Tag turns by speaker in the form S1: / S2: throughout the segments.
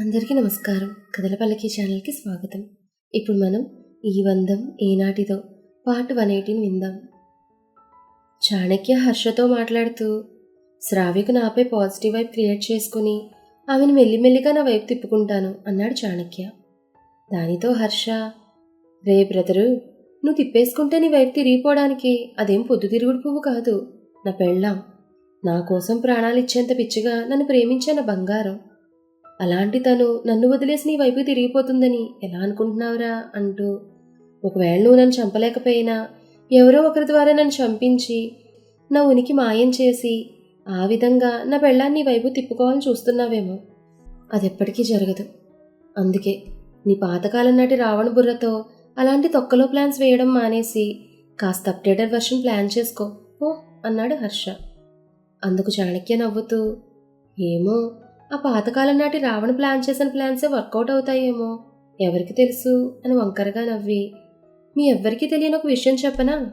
S1: అందరికీ నమస్కారం. కథలపల్లకి ఛానల్కి స్వాగతం. ఇప్పుడు మనం ఈ వందం ఏనాటిదో పార్ట్ వన్ ఎయిటీన్ విందాం. చాణక్య హర్షతో మాట్లాడుతూ శ్రావ్యకు నాపై పాజిటివ్ వైపు క్రియేట్ చేసుకుని ఆమెను మెల్లిమెల్లిగా నా వైపు తిప్పుకుంటాను అన్నాడు చాణక్య. దానితో హర్ష రే బ్రదరు నువ్వు తిప్పేసుకుంటే నీ వైపు తిరిగిపోవడానికి అదేం పొద్దుతిరుగుడు పువ్వు కాదు. నా పెళ్ళాం. నా కోసం ప్రాణాలు ఇచ్చేంత పిచ్చిగా నన్ను ప్రేమించే నా బంగారం. అలాంటి తను నన్ను వదిలేసి నీ వైపు తిరిగిపోతుందని ఎలా అనుకుంటున్నావురా అంటూ ఒకవేళ నువ్వు నన్ను చంపలేకపోయినా ఎవరో ఒకరి ద్వారా నన్ను చంపించి నా ఉనికి మాయం చేసి ఆ విధంగా నా పెళ్ళాన్ని నీ వైపు తిప్పుకోవాలని చూస్తున్నావేమో. అది ఎప్పటికీ జరగదు. అందుకే నీ పాతకాలం నాటి రావణ బుర్రతో అలాంటి తొక్కలో ప్లాన్స్ వేయడం మానేసి కాస్త అప్డేటెడ్ వర్షన్ ప్లాన్ చేసుకో ఓ అన్నాడు హర్ష. అందుకు చాణక్య నవ్వుతూ ఏమో ఆ పాతకాలం నాటి రావణ ప్లాన్ చేసిన ప్లాన్సే వర్కౌట్ అవుతాయేమో. ఎవరికి తెలుసు? అని వంకరగా నవ్వి. మీ ఎవ్వరికీ తెలియని ఒక విషయం చెప్పనా?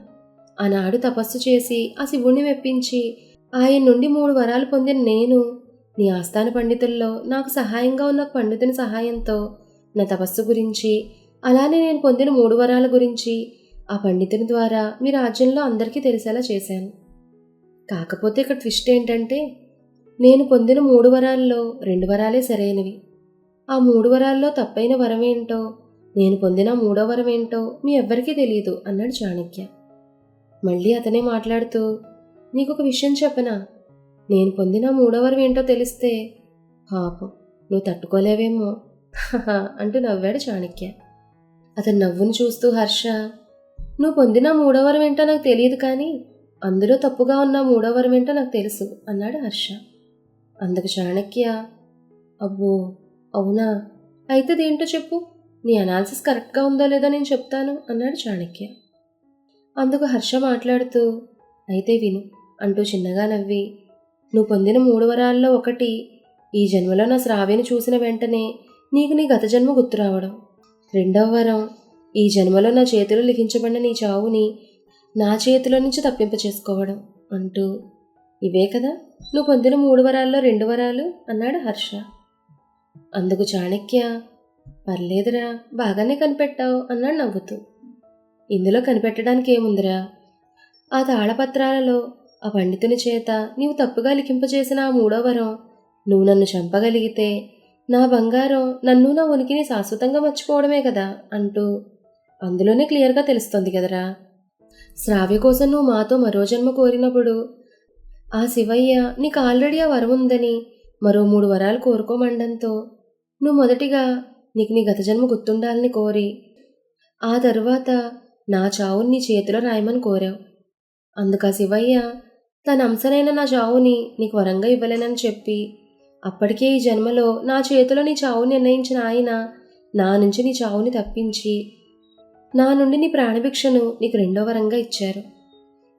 S1: ఆనాడు తపస్సు చేసి ఆ శివుణ్ణి మెప్పించి ఆయన నుండి మూడు వరాలు పొందిన నేను నీ ఆస్థాన పండితుల్లో నాకు సహాయంగా ఉన్న పండితుని సహాయంతో నా తపస్సు గురించి అలానే నేను పొందిన మూడు వరాల గురించి ఆ పండితుని ద్వారా మీ రాజ్యంలో అందరికీ తెలిసేలా చేశాను. కాకపోతే ఇక్కడ ట్విస్ట్ ఏంటంటే నేను పొందిన మూడు వరాల్లో రెండు వరాలే సరైనవి. ఆ మూడు వరాల్లో తప్పైన వరం ఏంటో నేను పొందిన మూడో వరమేంటో మీ ఎవ్వరికీ తెలియదు అన్నాడు చాణక్య. మళ్ళీ అతనే మాట్లాడుతూ నీకు ఒక విషయం చెప్పనా? నేను పొందిన మూడో వరం ఏంటో తెలిస్తే పాపం నువ్వు తట్టుకోలేవేమో అంటూ నవ్వాడు చాణక్య. అతను నవ్వును చూస్తూ హర్ష నువ్వు పొందిన మూడో వరం ఏంటో నాకు తెలియదు కానీ అందులో తప్పుగా ఉన్న మూడో వరం ఏంటో నాకు తెలుసు అన్నాడు హర్ష. అందుకు చాణక్య అబ్బో అవునా? అయితే దేంటో చెప్పు. నీ అనాలిసిస్ కరెక్ట్గా ఉందో లేదో నేను చెప్తాను అన్నాడు చాణక్య. అందుకు హర్ష మాట్లాడుతూ అయితే విను అంటూ చిన్నగా నవ్వి నువ్వు పొందిన మూడు వరాల్లో ఒకటి ఈ జన్మలో నా శ్రావ్యని చూసిన వెంటనే నీకు నీ గత జన్మ గుర్తు రావడం. రెండవ వరం ఈ జన్మలో నా చేతిలో లిఖించబడిన నీ చావుని నా చేతిలో నుంచి తప్పింప చేసుకోవడం అంటూ ఇవే కదా? నువ్వు పొందిన మూడు వరాల్లో రెండు వరాలు అన్నాడు హర్ష. అందుకు చాణక్య పర్లేదురా బాగానే కనిపెట్టావు అన్నాడు నవ్వుతూ. ఇందులో కనిపెట్టడానికి ఏముందిరా? ఆ తాళపత్రాలలో ఆ పండితుని చేత నీవు తప్పుగా లిఖింపజేసిన ఆ మూడో వరం నువ్వు నన్ను చంపగలిగితే నా బంగారం నన్ను నా ఉనికిని శాశ్వతంగా మర్చిపోవడమే కదా అంటూ అందులోనే క్లియర్గా తెలుస్తుంది కదరా. శ్రావ్య కోసం నువ్వు మాతో మరో జన్మ కోరినప్పుడు ఆ శివయ్య నీకు ఆల్రెడీ ఆ వరం ఉందని. మరో మూడు వరాలు కోరుకోమండంతో. నువ్వు మొదటిగా నీకు నీ గత జన్మ గుర్తుండాలని కోరి. ఆ తరువాత నా చావుని నీ చేతిలో రాయమని కోరావు. అందుకు ఆ శివయ్య తన అంశనైన నా చావుని నీకు వరంగా ఇవ్వలేనని చెప్పి అప్పటికే ఈ జన్మలో నా చేతిలో నీ చావుని నిర్ణయించిన ఆయన నా నుంచి నీ చావుని తప్పించి నా నుండి నీ ప్రాణభిక్షను నీకు రెండో వరంగా ఇచ్చారు.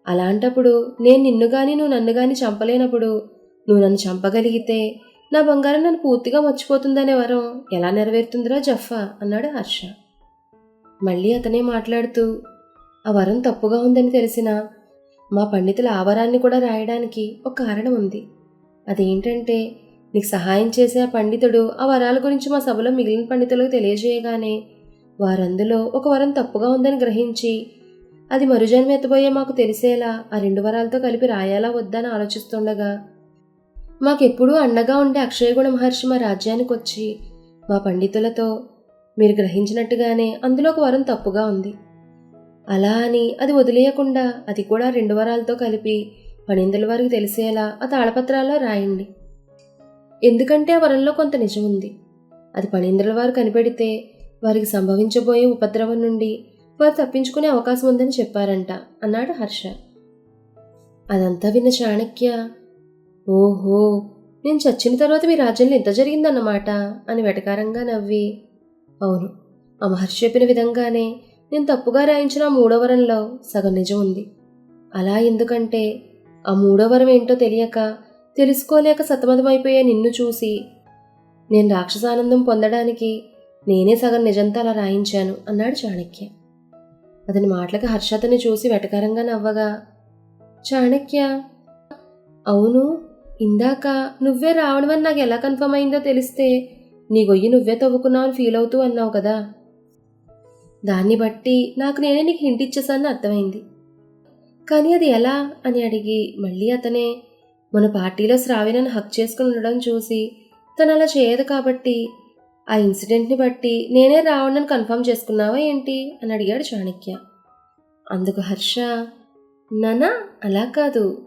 S1: అలాంటప్పుడు నేను నిన్ను గాని నువ్వు నన్ను గాని చంపలేనప్పుడు నువ్వు నన్ను చంపగలిగితే నా బంగారం నన్ను పూర్తిగా మర్చిపోతుందనే వరం ఎలా నెరవేరుతుందిరా జఫా అన్నాడు హర్ష. మళ్ళీ అతనే మాట్లాడుతూ ఆ వరం తప్పుగా ఉందని తెలిసిన మా పండితుల ఆ వరాన్ని కూడా రాయడానికి ఒక కారణం ఉంది. అదేంటంటే నీకు సహాయం చేసే ఆ పండితుడు ఆ వరాల గురించి మా సభలో మిగిలిన పండితులకు తెలియజేయగానే వారందులో ఒక వరం తప్పుగా ఉందని గ్రహించి అది మరుజన్మ ఎత్తబోయే మాకు తెలిసేలా ఆ రెండు వరాలతో కలిపి రాయాలా వద్దా అని ఆలోచిస్తుండగా మాకెప్పుడూ అండగా ఉండే అక్షయగుణ మహర్షి మా రాజ్యానికి వచ్చి మా పండితులతో మీరు గ్రహించినట్టుగానే అందులో ఒక వరం తప్పుగా ఉంది. అలా అని అది వదిలేయకుండా అది కూడా రెండు వరాలతో కలిపి పనిందుల వారికి తెలిసేలా ఆ తాళపత్రాల్లో రాయండి. ఎందుకంటే ఆ వరంలో కొంత నిజం ఉంది. అది పనీంద్రుల వారు కనిపెడితే వారికి సంభవించబోయే ఉపద్రవం నుండి వారు తప్పించుకునే అవకాశం ఉందని చెప్పారంట అన్నాడు హర్ష. అదంతా విన్న చాణక్య ఓహో నేను చచ్చిన తర్వాత మీ రాజ్యంలో ఇంత జరిగిందన్నమాట అని వెటకారంగా నవ్వి. అవును ఆ మహర్షి చెప్పిన విధంగానే నేను తప్పుగా రాయించిన ఆ మూడో వరంలో సగం నిజం ఉంది. అలా ఎందుకంటే ఆ మూడో వరం ఏంటో తెలియక తెలుసుకోలేక సతమతమైపోయే నిన్ను చూసి నేను రాక్షసానందం పొందడానికి నేనే సగం నిజంతా అలా రాయించాను అన్నాడు చాణక్య. అతని మాటలకు హర్షతని చూసి వెటకారంగా నవ్వగా చాణక్య అవును ఇందాక నువ్వే రావడమని నాకు ఎలా కన్ఫర్మ్ అయిందో తెలిస్తే నీ గొయ్యి నువ్వే తవ్వుకున్నావు అని ఫీల్ అవుతూ అన్నావు కదా. దాన్ని బట్టి నాకు నేనే నీకు హింట్ ఇచ్చేసానని అర్థమైంది. కానీ అది ఎలా? అని అడిగి మళ్ళీ అతనే మన పార్టీలో శ్రావ్య హక్ చేసుకుని ఉండడం చూసి తను అలా చేయదు కాబట్టి ఆ ఇన్సిడెంట్ని బట్టి నేనే రావణ్ణని కన్ఫర్మ్ చేసుకున్నావా ఏంటి? అని అడిగాడు చాణక్య. అందుకు హర్ష నానా అలా కాదు.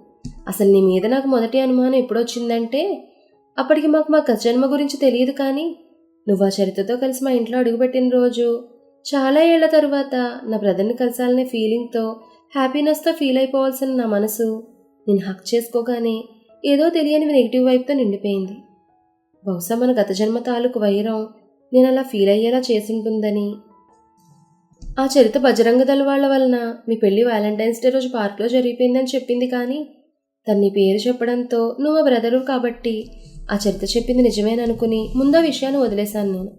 S1: అసలు నీ మీద నాకు మొదటి అనుమానం ఎప్పుడొచ్చిందంటే అప్పటికి మాకు మా జన్మ గురించి తెలియదు కానీ నువ్వు ఆ చరిత్రతో కలిసి మా ఇంట్లో అడుగుపెట్టిన రోజు చాలా ఏళ్ళ తరువాత నా బ్రదర్ని కలిసాలనే ఫీలింగ్తో హ్యాపీనెస్తో ఫీల్ అయిపోవాల్సిన నా మనసు నేను హక్ చేసుకోగానే ఏదో తెలియని నెగిటివ్ వైపుతో నిండిపోయింది. బహుశా మన గత జన్మ తాలూకు వైరం నేను అలా ఫీల్ అయ్యేలా చేసుంటుందని. ఆ చరిత్ర బజరంగ దళ వాళ్ళ వలన మీ పెళ్ళి వ్యాలంటైన్స్ డే రోజు పార్క్లో జరిగిపోయిందని చెప్పింది కానీ తన నీ పేరు చెప్పడంతో నువ్వు ఆ బ్రదరు కాబట్టి ఆ చరిత చెప్పింది నిజమేననుకుని ముందా విషయాన్ని వదిలేశాను నేను.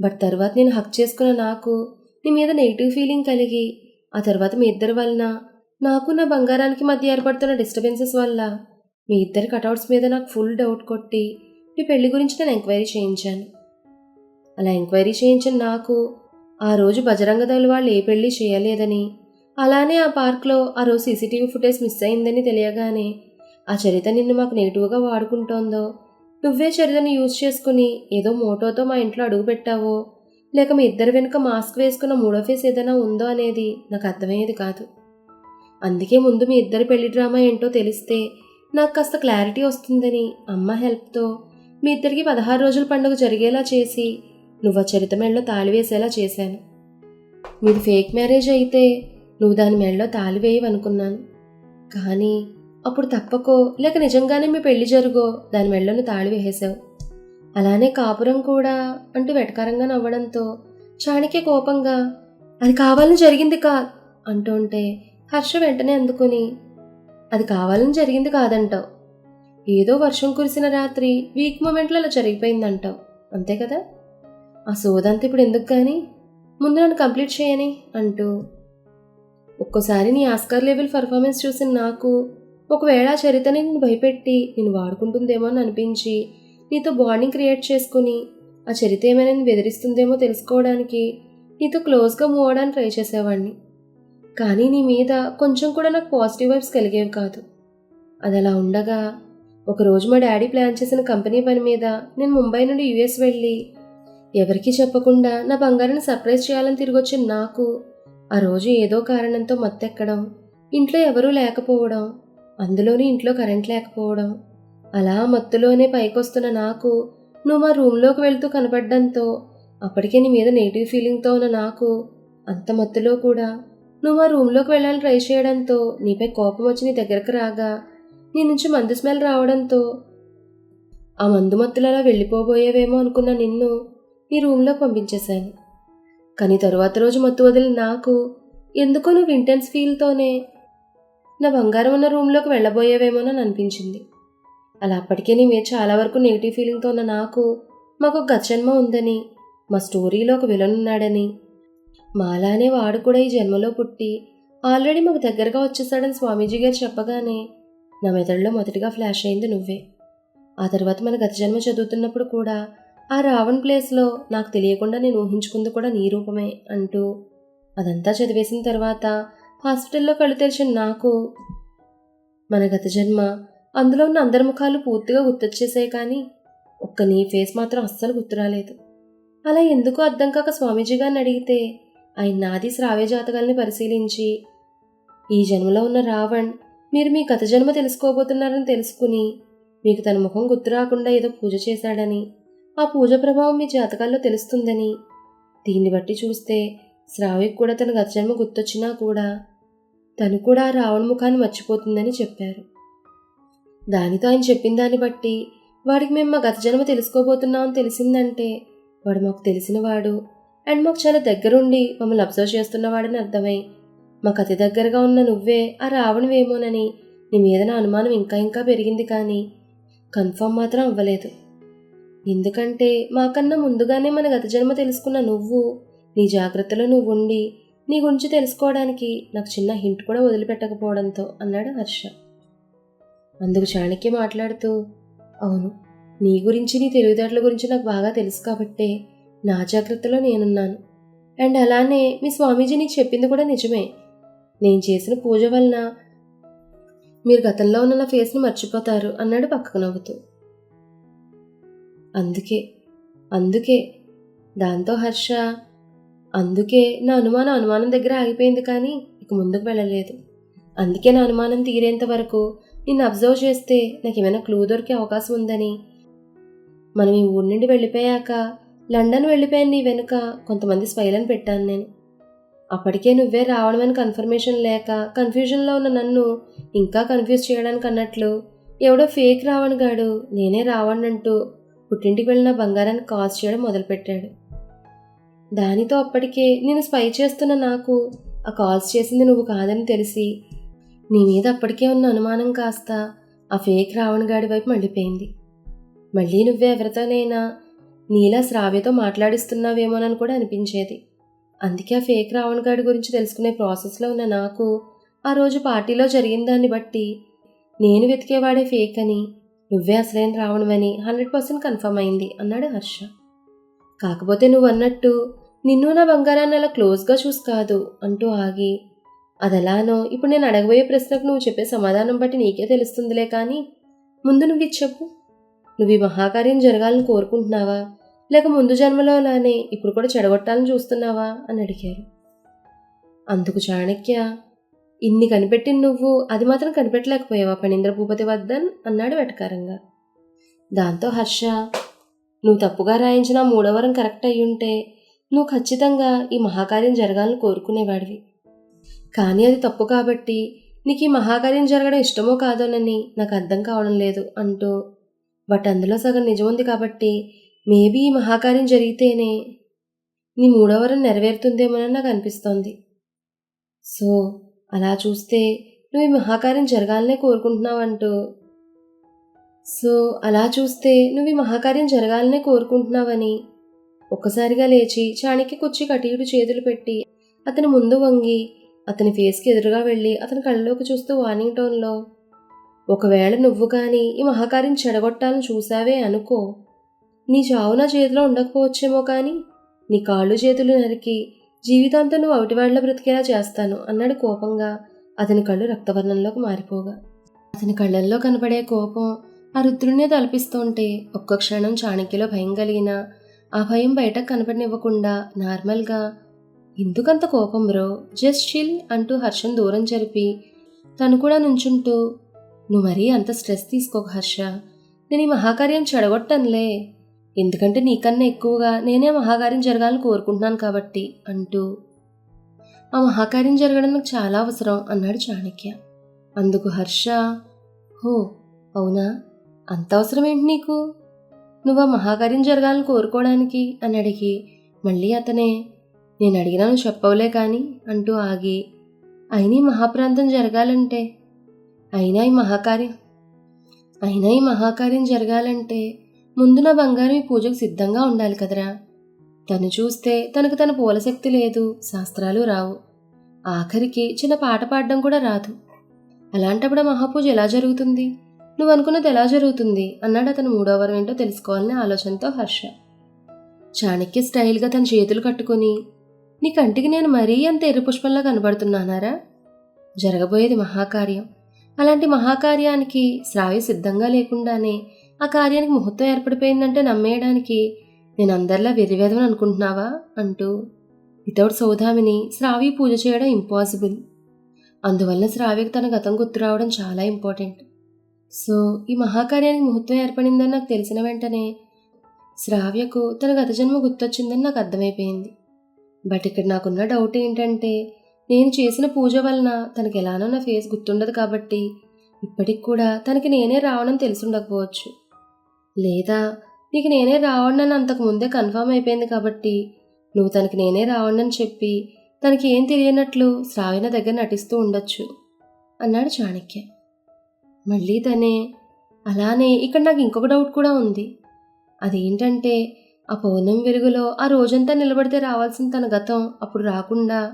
S1: బట్ తర్వాత నేను హక్ చేసుకున్న నాకు నీ మీద నెగిటివ్ ఫీలింగ్ కలిగి ఆ తర్వాత మీ ఇద్దరి వలన నాకు నా బంగారానికి మధ్య ఏర్పడుతున్న డిస్టర్బెన్సెస్ వల్ల మీ ఇద్దరి కటౌట్స్ మీద నాకు ఫుల్ డౌట్ కొట్టి మీ పెళ్ళి గురించి నేను ఎంక్వైరీ చేయించాను. అలా ఎంక్వైరీ చేయించిన నాకు ఆ రోజు బజరంగ దళ వాళ్ళు ఏ పెళ్ళి చేయలేదని అలానే ఆ పార్క్లో ఆ రోజు సీసీటీవీ ఫుటేజ్ మిస్ అయిందని తెలియగానే ఆ చరిత నిన్ను మాకు నెగిటివ్గా వాడుకుంటోందో నువ్వే చరితను యూజ్ చేసుకుని ఏదో మోటోతో మా ఇంట్లో అడుగు పెట్టావో లేక మీ ఇద్దరు వెనుక మాస్క్ వేసుకున్న మూడో ఫేస్ ఏదైనా ఉందో అనేది నాకు అర్థమయ్యేది కాదు. అందుకే ముందు మీ ఇద్దరి పెళ్ళి డ్రామా ఏంటో తెలిస్తే నాకు కాస్త క్లారిటీ వస్తుందని అమ్మ హెల్ప్తో మీ ఇద్దరికి పదహారు రోజుల పండుగ జరిగేలా చేసి నువ్వు ఆ చరిత మెడలో తాళి వేసేలా చేశాను. మీది ఫేక్ మ్యారేజ్ అయితే నువ్వు దాని మెడలో తాళి వేయవనుకున్నాను. కానీ అప్పుడు తప్పకో లేక నిజంగానే మీ పెళ్ళి జరుగో దాని మెళ్ళను తాళి వేసేశావు. అలానే కాపురం కూడా అంటూ వెటకారంగా నవ్వడంతో చాణక్య కోపంగా అది కావాలని జరిగింది కా అంటుంటే హర్ష వెంటనే అందుకుని అది కావాలని జరిగింది కాదంటావు. ఏదో వర్షం కురిసిన రాత్రి వీక్ మూమెంట్లో అలా జరిగిపోయిందంటావు. అంతే కదా? ఆ సోదంతా ఇప్పుడు ఎందుకు కానీ ముందు నన్ను కంప్లీట్ చేయని అంటూ. ఒక్కోసారి నీ ఆస్కార్ లెవెల్ పర్ఫార్మెన్స్ చూసిన నాకు ఒకవేళ ఆ చరితని నేను భయపెట్టి నేను వాడుకుంటుందేమో అని అనిపించి నీతో బాండింగ్ క్రియేట్ చేసుకుని ఆ చరిత ఏమైనా నేను బెదిరిస్తుందేమో తెలుసుకోవడానికి నీతో క్లోజ్గా మూవ్ అవడానికి ట్రై చేసేవాడిని. కానీ నీ మీద కొంచెం కూడా నాకు పాజిటివ్ వైబ్స్ కలిగేవి కాదు. అది అలా ఉండగా ఒకరోజు మా డాడీ ప్లాన్ చేసిన కంపెనీ పని మీద నేను ముంబై నుండి యుఎస్ వెళ్ళి ఎవరికీ చెప్పకుండా నా బంగారాన్ని సర్ప్రైజ్ చేయాలని తిరిగొచ్చిన నాకు ఆ రోజు ఏదో కారణంతో మత్తెక్కడం ఇంట్లో ఎవరూ లేకపోవడం అందులోనే ఇంట్లో కరెంట్ లేకపోవడం అలా మత్తులోనే పైకొస్తున్న నాకు నువ్వు మా రూమ్లోకి వెళ్తూ కనపడడంతో అప్పటికే నీ మీద నెగిటివ్ ఫీలింగ్తో ఉన్న నాకు అంత మత్తులో కూడా నువ్వు మా రూమ్లోకి వెళ్ళాలని ట్రై చేయడంతో నీపై కోపం వచ్చి నీ దగ్గరకు రాగా నీ నుంచి మందు స్మెల్ రావడంతో. ఆ మందు మత్తులలో వెళ్ళిపోబోయేవేమో అనుకున్న నిన్ను నీ రూమ్లో పంపించేశాను. కానీ తరువాత రోజు మత్తు వదిలిన నాకు ఎందుకో నువ్వు ఇంటెన్స్ ఫీల్తోనే నా బంగారం ఉన్న రూమ్లోకి వెళ్ళబోయేవేమోనని అనిపించింది. అలా అప్పటికే నీ మీద చాలా వరకు నెగిటివ్ ఫీలింగ్తో ఉన్న నాకు మాకు గచ్చన్మ ఉందని మా స్టోరీలో ఒక విలన్ ఉన్నాడని మాలానే వాడు కూడా ఈ జన్మలో పుట్టి ఆల్రెడీ మాకు దగ్గరగా వచ్చేసాడని స్వామీజీ గారు చెప్పగానే నా మెదడులో మొదటిగా ఫ్లాష్ అయింది నువ్వే. ఆ తర్వాత మన గత జన్మ చదువుతున్నప్పుడు కూడా ఆ రావణ్ ప్లేస్లో నాకు తెలియకుండా నేను ఊహించుకుంది కూడా నీ రూపమే అంటూ అదంతా చదివేసిన తర్వాత హాస్పిటల్లో కళ్ళు తెరిచిన నాకు మన గత జన్మ అందులో ఉన్న అందరి ముఖాలు పూర్తిగా గుర్తొచ్చేసాయి కానీ ఒక్క నీ ఫేస్ మాత్రం అస్సలు గుర్తురాలేదు అలా ఎందుకు అర్థం కాక స్వామీజీ గారిని అడిగితే ఆయన నాది శ్రావ్య జాతకాల్ని పరిశీలించి ఈ జన్మలో ఉన్న రావణ్ మీరు మీ గత జన్మ తెలుసుకోబోతున్నారని తెలుసుకుని మీకు తన ముఖం గుర్తు రాకుండా ఏదో పూజ చేశాడని ఆ పూజ ప్రభావం మీ జాతకాల్లో తెలుస్తుందని. దీన్ని బట్టి చూస్తే శ్రావ్యకు కూడా తన గత జన్మ గుర్తొచ్చినా కూడా తను కూడా ఆ రావణ ముఖాన్ని మర్చిపోతుందని చెప్పారు. దానితో ఆయన చెప్పిన దాన్ని బట్టి వాడికి మేము మా గత జన్మ తెలుసుకోబోతున్నామని తెలిసిందంటే వాడు మాకు తెలిసినవాడు అండ్ మాకు చాలా దగ్గరుండి మమ్మల్ని అబ్జర్వ్ చేస్తున్నవాడని అర్థమై మాకు అతి దగ్గరగా ఉన్న నువ్వే ఆ రావణవేమోనని. నీ మీద నా అనుమానం ఇంకా ఇంకా పెరిగింది కానీ కన్ఫర్మ్ మాత్రం అవ్వలేదు. ఎందుకంటే మాకన్నా ముందుగానే మన గత జన్మ తెలుసుకున్న నువ్వు నీ జాగ్రత్తలో నువ్వు ఉండి నీ గురించి తెలుసుకోవడానికి నాకు చిన్న హింట్ కూడా వదిలిపెట్టకపోవడంతో అన్నాడు హర్ష. అందుకు చాణక్య మాట్లాడుతూ అవును నీ గురించి నీ తెలివితేటల గురించి నాకు బాగా తెలుసు కాబట్టే నా జాగ్రత్తలో నేనున్నాను. అండ్ అలానే మీ స్వామీజీ నీకు చెప్పింది కూడా నిజమే. నేను చేసిన పూజ వలన మీరు గతంలో ఉన్న నా ఫేస్ని మర్చిపోతారు అన్నాడు పక్కకు నవ్వుతూ. అందుకే అందుకే దాంతో హర్ష అందుకే నా అనుమానం అనుమానం దగ్గర ఆగిపోయింది కానీ ఇక ముందుకు వెళ్ళలేదు. అందుకే నా అనుమానం తీరేంత వరకు నిన్ను అబ్జర్వ్ చేస్తే నాకు ఏమైనా క్లూ దొరికే అవకాశం ఉందని. మనం ఈ ఊరి నుండి వెళ్ళిపోయాక లండన్ వెళ్ళిపోయాను నీ వెనుక కొంతమంది స్పైలను పెట్టాను నేను. అప్పటికే నువ్వే రావడమని కన్ఫర్మేషన్ లేక కన్ఫ్యూజన్లో ఉన్న నన్ను ఇంకా కన్ఫ్యూజ్ చేయడానికి అన్నట్లు ఎవడో ఫేక్ రావణ్ గాడు నేనే రావణ్ణంటూ పుట్టింటికి వెళ్ళిన బంగారాన్ని కాల్స్ చేయడం మొదలుపెట్టాడు. దానితో అప్పటికే నేను స్పై చేస్తున్న నాకు ఆ కాల్స్ చేసింది నువ్వు కాదని తెలిసి నీ మీద అప్పటికే ఉన్న అనుమానం కాస్త ఆ ఫేక్ రావణ్ గాడి వైపు మళ్ళీపోయింది మళ్ళీ నువ్వే ఎవరితోనైనా నీలా శ్రావ్యతో మాట్లాడిస్తున్నావేమోనని కూడా అనిపించేది. అందుకే ఆ ఫేక్ రావణ్ గాడి గురించి తెలుసుకునే ప్రాసెస్లో ఉన్న నాకు ఆ రోజు పార్టీలో జరిగిన దాన్ని బట్టి నేను వెతికేవాడే ఫేక్ అని నువ్వే అసలైన రావణమని హండ్రెడ్ పర్సెంట్ కన్ఫర్మ్ అయింది అన్నాడు హర్ష. కాకపోతే నువ్వు అన్నట్టు నిన్ను నా బంగారాన్ని అలా క్లోజ్గా చూసి కాదు అంటూ ఆగి అదెలానో? ఇప్పుడు నేను అడగబోయే ప్రశ్నకు నువ్వు చెప్పే సమాధానం బట్టి నీకే తెలుస్తుందిలే కానీ ముందు నువ్వు ఇది చెప్పు. నువ్వు ఈ మహాకార్యం జరగాలని కోరుకుంటున్నావా? లేక ముందు జన్మలో అలానే ఇప్పుడు కూడా చెడగొట్టాలని చూస్తున్నావా? అని అడిగారు. అందుకు చాణక్య ఇన్ని కనిపెట్టిన నువ్వు అది మాత్రం కనిపెట్టలేకపోయావా పనీంద్ర భూపతి వద్దన్ అన్నాడు వెటకారంగా. దాంతో హర్ష నువ్వు తప్పుగా రాయించిన మూడవరం కరెక్ట్ అయ్యుంటే నువ్వు ఖచ్చితంగా ఈ మహాకార్యం జరగాలని కోరుకునేవాడివి. కానీ అది తప్పు కాబట్టి నీకు ఈ మహాకార్యం జరగడం ఇష్టమో కాదోనని నాకు అర్థం కావడం లేదు అంటూ బట్ అందులో సగం నిజం ఉంది కాబట్టి మేబీ ఈ మహాకార్యం జరిగితేనే నీ మూడవరం నెరవేరుతుందేమోనని నాకు అనిపిస్తోంది. సో అలా చూస్తే నువ్వు ఈ మహాకార్యం జరగాలనే కోరుకుంటున్నావంటూ. సో అలా చూస్తే నువ్వు ఈ మహాకార్యం జరగాలనే కోరుకుంటున్నావని ఒక్కసారిగా లేచి చాణిక్య కుర్చీ కటీయుడు చేతులు పెట్టి అతని ముందు వంగి అతని ఫేస్కి ఎదురుగా వెళ్ళి అతని కళ్ళలోకి చూస్తూ వార్నింగ్ టోన్లో ఒకవేళ నువ్వు కానీ ఈ మహాకార్యం చెడగొట్టాలని చూసావే అనుకో నీ చావు నా చేతిలో ఉండకపోవచ్చేమో కానీ నీ కాళ్ళు చేతులు నరికి జీవితాంతం నువ్వు అవిటివాడిలో బ్రతికేలా చేస్తాను అన్నాడు కోపంగా. అతని కళ్ళు రక్తవర్ణంలోకి మారిపోగా. అతని కళ్ళల్లో కనపడే కోపం ఆ రుద్రుణ్ణే తలపిస్తుంటే ఒక్క క్షణం చాణక్యలో భయం కలిగిన ఆ భయం బయటకు కనపడనివ్వకుండా నార్మల్గా ఎందుకంత కోపం బ్రో? జస్ట్ చిల్ అంటూ హర్షం దూరం జరిపి తను కూడా నుంచుంటూ నువ్వు మరీ అంత స్ట్రెస్ తీసుకోక హర్ష. నేను ఈ మహాకార్యం చెడగొట్టనులే. ఎందుకంటే నీకన్నా ఎక్కువగా నేనే మహాకార్యం జరగాలని కోరుకుంటున్నాను కాబట్టి అంటూ ఆ మహాకార్యం జరగడం నాకు చాలా అవసరం అన్నాడు చాణక్య. అందుకు హర్ష హో అవునా? అంత అవసరం ఏంటి నీకు? నువ్వు ఆ మహాకార్యం జరగాలని కోరుకోవడానికి? అని అడిగి మళ్ళీ అతనే నేను అడిగినా నువ్వు చెప్పవులే కానీ అంటూ ఆగి అయినా ఈ మహాప్రాంతం జరగాలంటే అయినా ఈ మహాకార్యం అయినా ఈ మహాకార్యం జరగాలంటే ముందు నా బంగారం ఈ పూజకు సిద్ధంగా ఉండాలి కదరా. తను చూస్తే తనకు తన పూలశక్తి లేదు శాస్త్రాలు రావు. ఆఖరికి చిన్న పాట పాడడం కూడా రాదు. అలాంటప్పుడు మహాపూజ ఎలా జరుగుతుంది? నువ్వు అనుకున్నది ఎలా జరుగుతుంది? అన్నాడు అతను మూడో వరం ఏంటో తెలుసుకోవాలనే ఆలోచనతో హర్ష. చాణక్య స్టైల్గా తన చేతులు కట్టుకొని నీ కంటికి నేను మరీ అంత ఎర్ర పుష్పంలా కనబడుతున్నానారా? జరగబోయేది మహాకార్యం. అలాంటి మహాకార్యానికి శ్రావ్య సిద్ధంగా లేకుండానే ఆ కార్యానికి ముహూర్తం ఏర్పడిపోయిందంటే నమ్మేయడానికి నేను అందరిలా వెర్రివేదమని అనుకుంటున్నావా? అంటూ వితౌట్ సౌదామిని శ్రావి పూజ చేయడం ఇంపాసిబుల్ అందువల్ల శ్రావికి తన గతం గుర్తు రావడం చాలా ఇంపార్టెంట్ సో ఈ మహాకార్యానికి ముహూర్తం ఏర్పడిందని నాకు తెలిసిన వెంటనే శ్రావ్యకు తన గత జన్మ గుర్తొచ్చిందని నాకు అర్థమైపోయింది. బట్ ఇక్కడ నాకున్న డౌట్ ఏంటంటే నేను చేసిన పూజ వలన తనకి ఎలానో నా ఫేస్ గుర్తుండదు కాబట్టి ఇప్పటికి కూడా తనకి నేనే రావడం తెలిసి ఉండకపోవచ్చు. లేదా నీకు నేనే రావణ్ణని అంతకు ముందే కన్ఫర్మ్ అయిపోయింది కాబట్టి నువ్వు తనకి నేనే రావణ్ణని చెప్పి తనకి ఏం తెలియనట్లు శ్రావణ దగ్గర నటిస్తూ ఉండొచ్చు అన్నాడు చాణక్య. మళ్ళీ తనే అలానే ఇక్కడ నాకు ఇంకొక డౌట్ కూడా ఉంది. అదేంటంటే ఆ పౌర్ణమి వెలుగులో ఆ రోజంతా నిలబడితే రావాల్సిన తన గతం అప్పుడు రాకుండా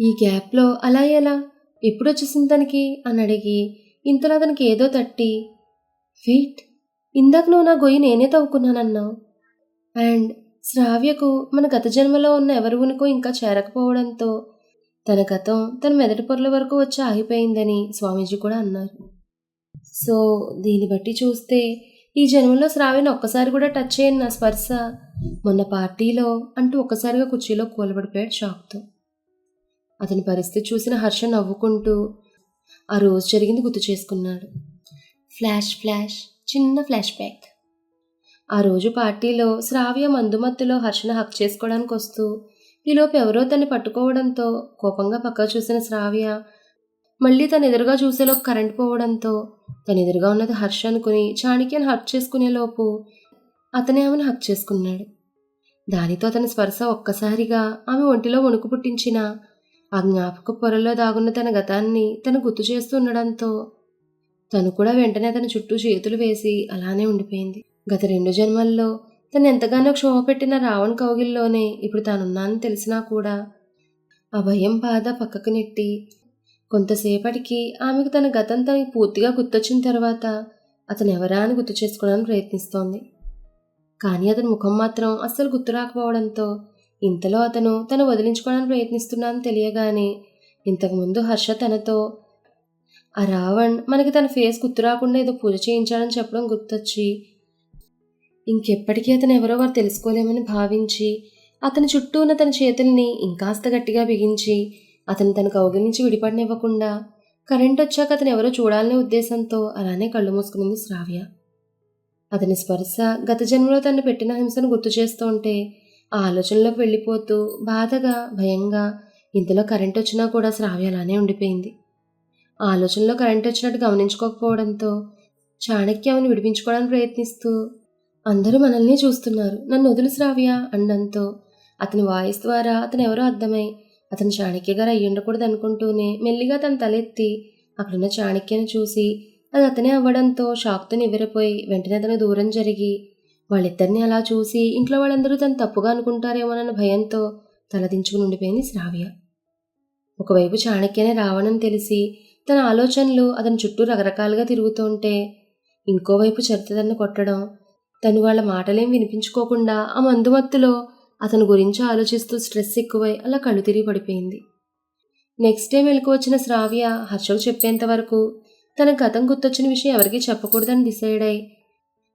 S1: ఈ గ్యాప్లో అలా ఎలా? ఎప్పుడు వచ్చేసింది తనకి? అని అడిగి ఇంతలో తనకి ఏదో తట్టి వెయిట్ ఇందాక నువ్వు నా గొయ్యి నేనే తవ్వుకున్నానన్నావు అండ్ శ్రావ్యకు మన గత జన్మలో ఉన్న ఎవరి ఉనికో ఇంకా చేరకపోవడంతో తన గతం తన మెదటి పొరల వరకు వచ్చి ఆగిపోయిందని స్వామీజీ కూడా అన్నారు. సో దీన్ని బట్టి చూస్తే ఈ జన్మలో శ్రావ్యను ఒక్కసారి కూడా టచ్ చేయని నా స్పర్శ మొన్న పార్టీలో అంటూ ఒక్కసారిగా కుర్చీలో కూలబడిపోయాడు షాక్తో. అతని పరిస్థితి చూసిన హర్ష నవ్వుకుంటూ ఆ రోజు జరిగింది గుర్తు చేసుకున్నాడు. Flash flash. చిన్న ఫ్లాష్ బ్యాక్. ఆ రోజు పార్టీలో శ్రావ్య మందుమత్తులో హర్షణ హక్ చేసుకోవడానికి వస్తూ ఈలోపు ఎవరో తన్ని పట్టుకోవడంతో కోపంగా పక్క చూసిన శ్రావ్య మళ్ళీ తను ఎదురుగా చూసేలోపు కరెంట్ పోవడంతో తన ఎదురుగా ఉన్నది హర్ష అనుకుని చాణక్యను హక్ చేసుకునేలోపు అతనే ఆమెను హక్ చేసుకున్నాడు. దానితో తన స్పర్శ ఒక్కసారిగా ఆమె ఒంటిలో వణుకు పుట్టించిన ఆ జ్ఞాపక పొరల్లో దాగున్న తన గతాన్ని తను గుర్తు చేస్తూ ఉండడంతో తను కూడా వెంటనే తన చుట్టూ చేతులు వేసి అలానే ఉండిపోయింది. గత రెండు జన్మల్లో తను ఎంతగానో క్షోభ పెట్టిన రావణ్ కౌగిల్లోనే ఇప్పుడు తానున్నానని తెలిసినా కూడా ఆ భయం బాధ పక్కకు నెట్టి కొంతసేపటికి ఆమెకు తన గతం తనకి పూర్తిగా గుర్తొచ్చిన తర్వాత అతను ఎవరా అని గుర్తు చేసుకోవడానికి ప్రయత్నిస్తోంది. కానీ అతని ముఖం మాత్రం అస్సలు గుర్తు రాకపోవడంతో ఇంతలో అతను తను వదిలించుకోవడానికి ప్రయత్నిస్తున్నానని తెలియగానే ఇంతకుముందు హర్ష తనతో ఆ రావణ్ మనకి తన ఫేస్ గుర్తు రాకుండా ఏదో పూజ చేయించాడని చెప్పడం గుర్తొచ్చి ఇంకెప్పటికీ అతను ఎవరో వారు తెలుసుకోలేమని భావించి అతని చుట్టూ ఉన్న తన చేతుల్ని ఇంకాస్త గట్టిగా బిగించి అతను తన కౌగి నుంచి విడిపడనివ్వకుండా కరెంట్ వచ్చాక అతను ఎవరో చూడాలనే ఉద్దేశంతో అలానే కళ్ళు మూసుకునింది శ్రావ్య. అతని స్పర్శ గత జన్మలో తను పెట్టిన హింసను గుర్తు చేస్తూ ఉంటే ఆ ఆలోచనలోకి వెళ్ళిపోతూ బాధగా భయంగా ఇంతలో కరెంట్ వచ్చినా కూడా శ్రావ్య అలానే ఉండిపోయింది. ఆలోచనలో కరెంట్ వచ్చినట్టు గమనించుకోకపోవడంతో చాణక్య ఆమెను విడిపించుకోవడానికి ప్రయత్నిస్తూ అందరూ మనల్ని చూస్తున్నారు. నన్ను వదులు శ్రావ్య అండంతో అతని వాయిస్ ద్వారా అతను ఎవరో అర్థమై అతను చాణక్య గారు అయ్యి ఉండకూడదు అనుకుంటూనే మెల్లిగా తన తలెత్తి అక్కడున్న చాణక్యను చూసి అది అతనే అవ్వడంతో షాక్తో నివ్వెరపోయి వెంటనే అతను దూరం జరిగి వాళ్ళిద్దరిని అలా చూసి ఇంట్లో వాళ్ళందరూ తను తప్పుగా అనుకుంటారేమోనన్న భయంతో తలదించుకుని ఉండిపోయింది శ్రావ్య. ఒకవైపు చాణక్యనే రావణని తెలిసి తన ఆలోచనలు అతని చుట్టూ రకరకాలుగా తిరుగుతుంటే ఇంకోవైపు చరిత్రను కొట్టడం తను వాళ్ళ మాటలేం వినిపించుకోకుండా ఆ మందుమత్తులో అతని గురించి ఆలోచిస్తూ స్ట్రెస్ ఎక్కువై అలా కళ్ళు తిరిగి పడిపోయింది. నెక్స్ట్ డే మెలకు వచ్చిన శ్రావ్య హర్షకు చెప్పేంత వరకు తన గతం గుర్తొచ్చిన విషయం ఎవరికీ చెప్పకూడదని డిసైడ్ అయి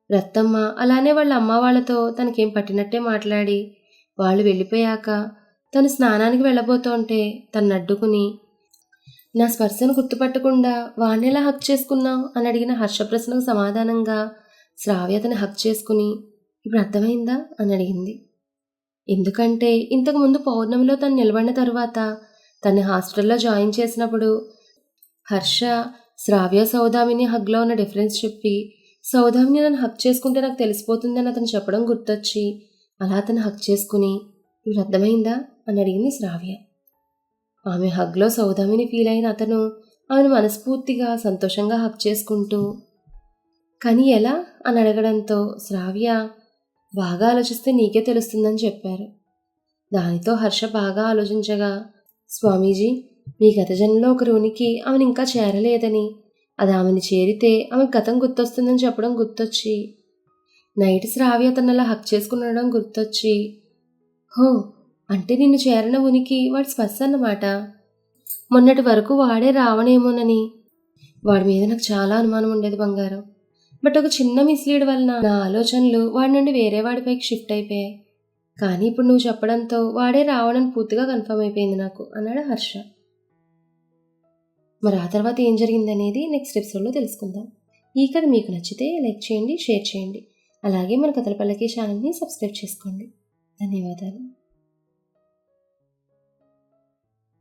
S1: రత్తమ్మ అలానే వాళ్ళ అమ్మ వాళ్ళతో తనకేం పట్టినట్టే మాట్లాడి వాళ్ళు వెళ్ళిపోయాక తను స్నానానికి వెళ్ళబోతుంటే తను అడ్డుకుని నా స్పర్శను గుర్తుపట్టకుండా వాణ్ణెలా హక్ చేసుకున్నావు అని అడిగిన హర్ష ప్రశ్నకు సమాధానంగా శ్రావ్యతని హక్ చేసుకుని ఇప్పుడు అర్థమైందా? అని అడిగింది. ఎందుకంటే ఇంతకు ముందు పౌర్ణమిలో తను నిలబడిన తర్వాత తను హాస్టల్లో జాయిన్ చేసినప్పుడు హర్ష శ్రావ్య సౌదామిని హగ్లో ఉన్న డిఫరెన్స్ చెప్పి సౌదామిని నన్ను హక్ చేసుకుంటే నాకు తెలిసిపోతుందని అతను చెప్పడం గుర్తొచ్చి అలా అతను హక్ చేసుకుని ఇప్పుడు అర్థమైందా? అని అడిగింది శ్రావ్య. ఆమె హగ్లో సౌదామిని ఫీల్ అయిన అతను ఆమెను మనస్ఫూర్తిగా సంతోషంగా హక్ చేసుకుంటూ కానీ ఎలా? అని అడగడంతో శ్రావ్య బాగా ఆలోచిస్తే నీకే తెలుస్తుందని చెప్పారు. దానితో హర్ష బాగా ఆలోచించగా స్వామీజీ మీ గత జన్మలో ఒకరి ఉనికి ఆమెను ఇంకా చేరలేదని అది ఆమెను చేరితే ఆమె గతం గుర్తొస్తుందని చెప్పడం గుర్తొచ్చి నైట్ శ్రావ్య అతను హక్ చేసుకునడం గుర్తొచ్చి హో అంటే నిన్ను చేరన ఉనికి వాడి స్పర్శ అన్నమాట. మొన్నటి వరకు వాడే రావణేమోనని. వాడి మీద నాకు చాలా అనుమానం ఉండేది బంగారం. బట్ ఒక చిన్న మిస్లీడ్ వలన నా ఆలోచనలు వాడి నుండి వేరే వాడిపైకి షిఫ్ట్ అయిపోయాయి. కానీ ఇప్పుడు నువ్వు చెప్పడంతో వాడే రావణని పూర్తిగా కన్ఫర్మ్ అయిపోయింది నాకు అన్నాడు హర్ష. మరి ఆ తర్వాత ఏం జరిగింది అనేది నెక్స్ట్ ఎపిసోడ్లో తెలుసుకుందాం. ఈ కథ మీకు నచ్చితే లైక్ చేయండి షేర్ చేయండి. అలాగే మన కథల పల్లకి ఛానల్ని సబ్స్క్రైబ్ చేసుకోండి. ధన్యవాదాలు.